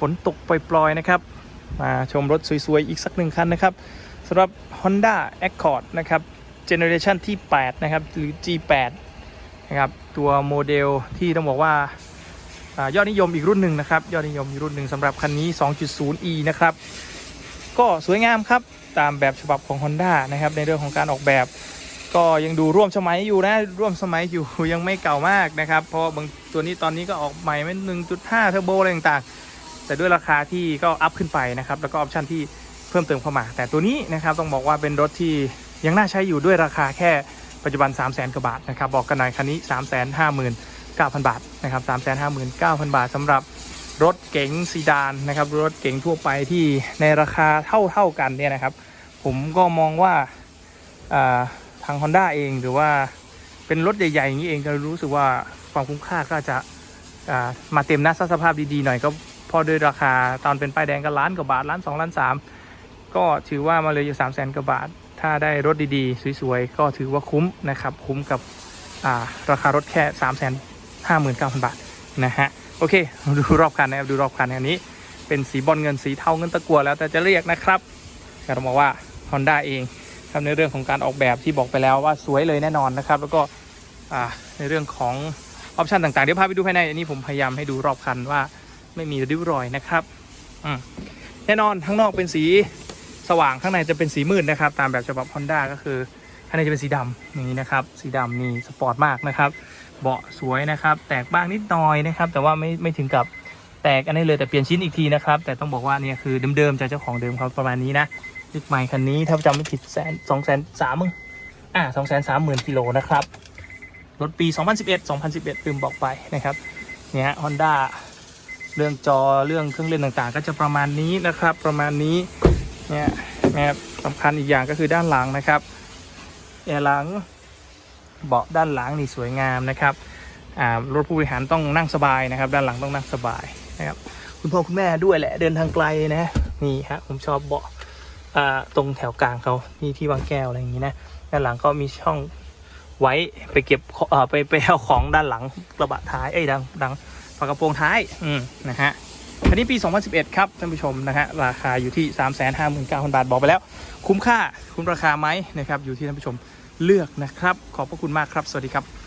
ฝนตกปล่อยๆนะครับ มาชมรถสวยๆ อีกสักหนึ่งคันนะครับสำหรับ Honda Accord นะครับเจเนอเรชันที่ 8 นะครับ หรือ G8 นะครับ ตัวโมเดลที่ต้องบอกว่าอยอดนิยมอีกรุ่นหนึ่งนะครับ ยอดนิยมอีกรุ่นหนึ่งสำหรับคันนี้ 2.0e นะครับ ก็สวยงามครับ ตามแบบฉบับของ Honda นะครับ ในเรื่องของการออกแบบ ก็ยังดูร่วมสมัยอยู่นะ ร่วมสมัยอยู่ยังไม่เก่ามากนะครับ เพราะบางตัวนี้ตอนนี้ก็ออกใหม่เป็น1.5เทอร์โบอะไรต่างๆ แต่ด้วยราคาที่ก็อัพขึ้นไปนะครับแล้วก็ออปชันที่เพิ่มเติมเข้ามา แต่ตัวนี้นะครับต้องบอกว่าเป็นรถที่ยังน่าใช้อยู่ด้วยราคาแค่ปัจจุบัน 3 0 0 0 0 0กว่าบาทนะครับบอกกันหน่อยคันนี้ 3 5 9 0 0 0 บาทนะครับ3 5 9 0 0 0 บาทสำหรับรถเก๋งซีดานนะครับรถเก๋งทั่วไปที่ในราคาเท่าเท่าๆกันเนี่ยนะครับ ผมก็มองว่าทาง Honda เองหรือว่าเป็นรถใหญ่ๆอย่างนี้เองก็รู้สึกว่าความคุ้มค่าก็จะามาเต็มนะสภาพดีๆหน่อยก็ พอด้วยราคาตอนเป็นป้ายแดงก็ล้านกว่าบาทล้านสองล้านสามก็ถือว่ามาเลยอยู่สามแสนกว่าบาท ถ้าได้รถดีๆ สวยๆ ก็ถือว่าคุ้มนะครับ คุ้มกับอ่าราคารถแค่สามแสนห้าหมื่นเก้าพันบาทนะฮะโอเคดูรอบคันนะครับดูรอบคันอันนี้ เป็นสีบอลเงินสีเทาเงินตะกั่วแล้วแต่จะเรียกนะครับก็ต้องบอกว่า Honda เองครับในเรื่องของการออกแบบที่บอกไปแล้วว่าสวยเลยแน่นอนนะครับ แล้วก็อ่าในเรื่องของออปชันต่างๆ เดี๋ยวพาไปดูภายในอันนี้ผมพยายามให้ดูรอบคันว่า ไม่มีริ้วรอยนะครับแน่นอนข้างนอกเป็นสีสว่างข้างในจะเป็นสีมืดนะครับ ตามแบบฉบับ Honda ก็คือข้างในจะเป็นสีดำนี้นะครับ สีดำนี่สปอร์ตมากนะครับ เบาะสวยนะครับ แตกบ้างนิดหน่อยนะครับ แต่ว่าไม่ไม่ถึงกับแตกอันนี้เลยแต่เปลี่ยนชิ้นอีกทีนะครับ แต่ต้องบอกว่าเนี่ยคือเดิมๆจากเจ้าของเดิมเขาประมาณนี้นะยุคใหม่คันนี้ถ้าจำไม่ผิดแสนสองแสนสามมึงอ่าสองแสนสามหมื่นกิโลนะครับรถปี 2011 2011ลืมบอกไปนะครับเนี่ยฮอนด้า เรื่องจอเรื่องเครื่องเล่นต่างๆ ก็จะประมาณนี้นะครับ ประมาณนี้เนี่ยนะครับสำคัญอีกอย่างก็คือด้านหลังนะครับแอร์หลังเบาะด้านหลังนี่สวยงามนะครับรถผู้บริหารต้องนั่งสบายนะครับ ด้านหลังต้องนั่งสบายนะครับคุณพ่อคุณแม่ด้วยแหละเดินทางไกลนะนี่ฮะผมชอบเบาะตรงแถวกลางเขานี่ที่วางแก้วอะไรอย่างนี้นะด้านหลังก็มีช่องไว้ไปเก็บไปไปเอาของด้านหลังกระบะท้ายเอ้ยดังดัง ฝากระโปรงท้ายอืมนะฮะคันนี้ปี 2011 ครับท่านผู้ชมนะฮะราคาอยู่ที่ 359,000 บาทบอกไปแล้ว คุ้มค่าคุ้มราคาไหมนะครับอยู่ที่ท่านผู้ชมเลือกนะครับ ขอบพระคุณมากครับ สวัสดีครับ